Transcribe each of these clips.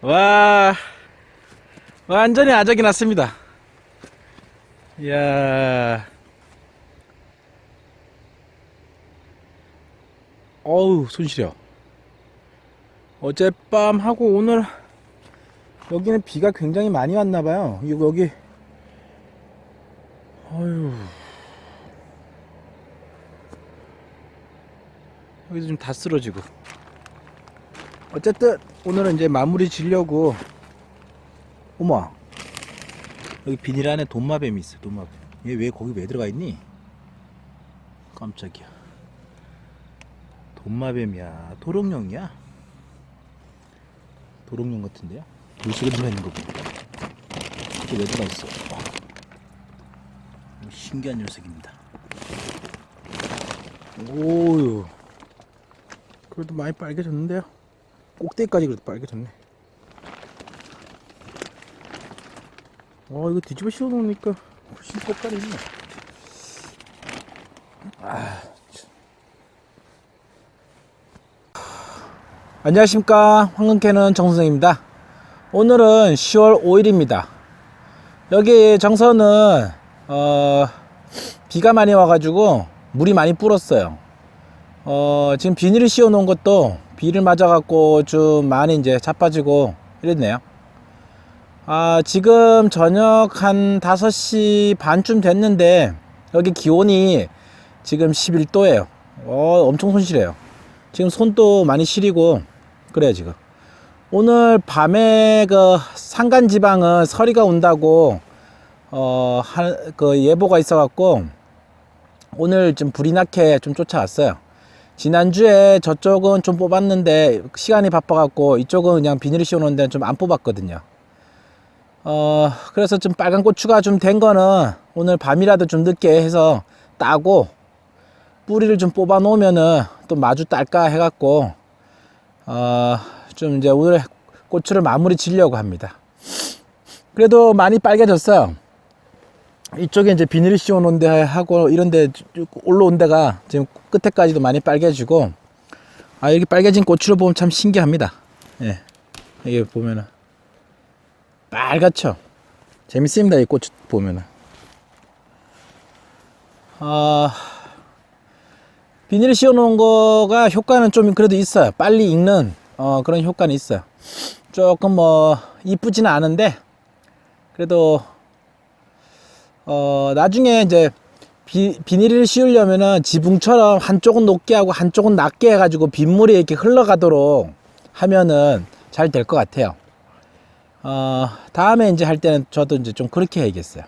와, 완전히 아작이 났습니다. 이야. 어우, 손시려. 어젯밤 하고 오늘 여기는 비가 굉장히 많이 왔나봐요. 이거 여기. 어휴. 여기도 좀 다 쓰러지고. 어쨌든 오늘은 이제 마무리 지려고. 어머. 여기 비닐 안에 돈마뱀이 있어. 돈마뱀. 얘 왜 거기 왜 들어가 있니? 깜짝이야. 돈마뱀이야. 도롱뇽이야. 도롱뇽 같은데요? 물속에 들어가 있는 거 보니까. 이게 왜 들어가 있어? 와. 신기한 녀석입니다. 오유. 그래도 많이 빨개졌는데요? 꼭대기까지 그래도 빨개졌네. 와, 이거 뒤집어 씌워 놓으니까 훨씬 꽃깔이 있네. 아, 참. 안녕하십니까. 황금캐는 정선생입니다. 오늘은 10월 5일입니다. 여기 정선은, 어, 비가 많이 와가지고 물이 많이 불었어요. 어, 지금 비닐을 씌워 놓은 것도 비를 맞아갖고 좀 많이 이제 자빠지고 이랬네요. 아, 지금 저녁 한 5시 반쯤 됐는데 여기 기온이 지금 11도예요. 어, 엄청 손실해요. 지금 손도 많이 시리고 그래요, 지금. 오늘 밤에 그 산간 지방은 서리가 온다고 어, 한, 그 예보가 있어 갖고 오늘 좀 불이 나게 좀 쫓아왔어요. 지난주에 저쪽은 좀 뽑았는데 시간이 바빠갖고 이쪽은 그냥 비닐을 씌워놓는데 좀안 뽑았거든요. 어, 그래서 좀 빨간 고추가 좀 된 거는 오늘 밤이라도 좀 늦게 해서 따고 뿌리를 좀 뽑아 놓으면은 또 마주 딸까 해갖고 어, 좀 이제 오늘 고추를 마무리 지려고 합니다. 그래도 많이 빨개졌어요. 이쪽에 이제 비닐을 씌워 놓은 데 하고 이런 데쭉 올라온 데가 지금 끝에까지도 많이 빨개지고 아 이렇게 빨개진 고추를 보면 참 신기합니다. 예. 이게 보면은 빨갛죠. 재밌습니다. 이 고추 보면은. 아 비닐을 씌워 놓은 거가 효과는 좀 그래도 있어요. 빨리 익는 어, 그런 효과는 있어요. 조금 뭐 이쁘지는 않은데 그래도 어, 나중에 이제 비, 비닐을 씌우려면은 지붕처럼 한쪽은 높게 하고 한쪽은 낮게 해가지고 빗물이 이렇게 흘러가도록 하면은 잘 될 것 같아요. 어, 다음에 이제 할 때는 저도 이제 좀 그렇게 해야겠어요.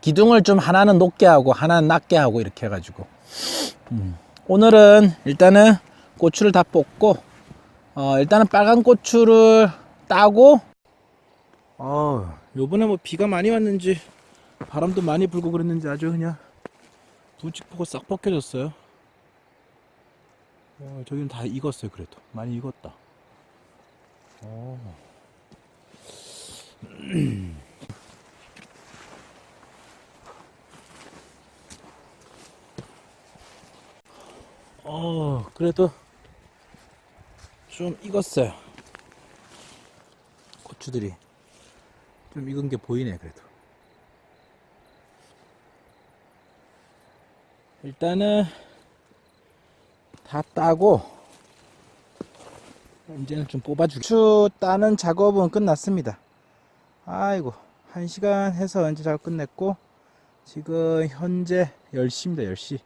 기둥을 좀 하나는 높게 하고 하나는 낮게 하고 이렇게 해가지고. 음. 오늘은 일단은 고추를 다 뽑고, 어, 일단은 빨간 고추를 따고, 어, 요번에 뭐 비가 많이 왔는지 바람도 많이 불고 그랬는지 아주 그냥 부직포가 싹 벗겨졌어요. 어, 저기는 다 익었어요 그래도 많이 익었다. 어. 어 그래도 좀 익었어요. 고추들이 좀 익은 게 보이네 그래도. 일단은 다 따고 이제는 좀 뽑아주고 추 따는 작업은 끝났습니다. 아이고 한 시간 해서 이제 작업 끝냈고 지금 현재 10시입니다 10시.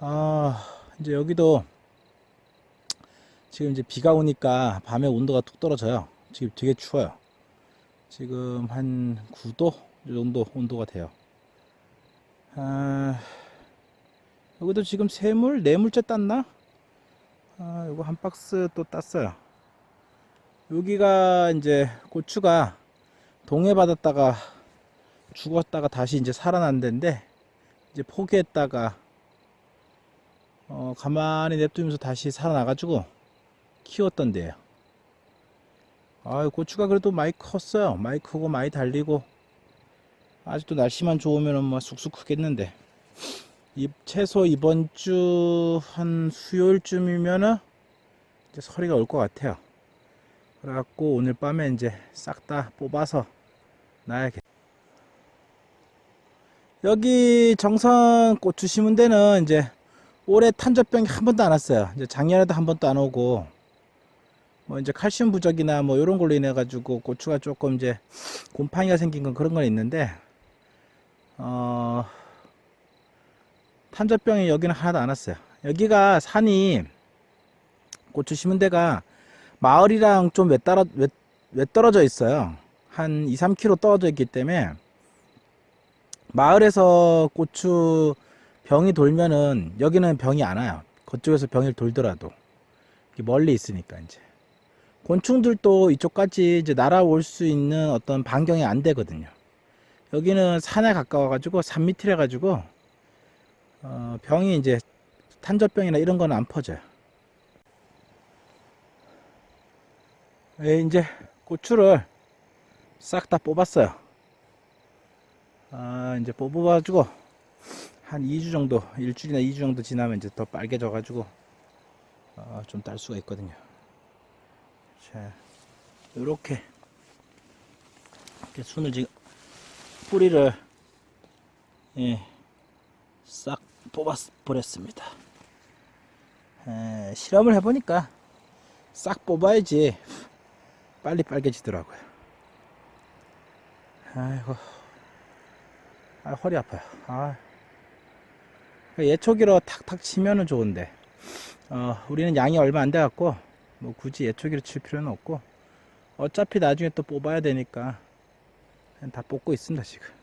아 이제 여기도 지금 이제 비가 오니까 밤에 온도가 툭 떨어져요. 지금 되게 추워요 지금 한 9도 정도 온도가 돼요 아 여기도 지금 세물, 네물째 땄나? 아, 요거 한 박스 또 땄어요. 여기가 이제 고추가 동해 받았다가 죽었다가 다시 이제 살아난 데인데 이제 포기했다가 어, 가만히 냅두면서 다시 살아나가지고 키웠던 데예요. 아, 고추가 그래도 많이 컸어요. 많이 크고 많이 달리고 아직도 날씨만 좋으면 뭐 쑥쑥 크겠는데 이, 최소 이번 주 한 수요일쯤이면은 이제 서리가 올 것 같아요. 그래갖고 오늘 밤에 이제 싹 다 뽑아서 놔야겠. 여기 정선 고추 심은 데는 이제 올해 탄저병이 한 번도 안 왔어요. 이제 작년에도 한 번도 안 오고 뭐 이제 칼슘 부족이나 뭐 이런 걸로 인해 가지고 고추가 조금 이제 곰팡이가 생긴 건 그런 건 있는데 어 탄저병이 여기는 하나도 안 왔어요. 여기가 산이 고추 심은 데가 마을이랑 좀 외따라 외, 외떨어져 있어요. 한 2, 3km 떨어져 있기 때문에 마을에서 고추 병이 돌면은 여기는 병이 안 와요. 그쪽에서 병이 돌더라도 멀리 있으니까 이제 곤충들도 이쪽까지 이제 날아올 수 있는 어떤 반경이 안 되거든요. 여기는 산에 가까워 가지고 산 밑이라 가지고 어, 병이 이제 탄저병이나 이런 거는 안 퍼져요. 예, 이제 고추를 싹 다 뽑았어요. 아, 이제 뽑아가지고 한 2주 정도, 일주일이나 2주 정도 지나면 이제 더 빨개져가지고 어, 좀딸 수가 있거든요. 자, 요렇게 이렇게 순을 지금 뿌리를 예, 싹 뽑아 버렸습니다. 에, 실험을 해보니까 싹 뽑아야지 빨리 빨개지더라고요. 아이고, 아, 허리 아파요. 아. 예초기로 탁탁 치면은 좋은데, 어, 우리는 양이 얼마 안 돼갖고, 뭐 굳이 예초기로 칠 필요는 없고, 어차피 나중에 또 뽑아야 되니까, 다 뽑고 있습니다, 지금.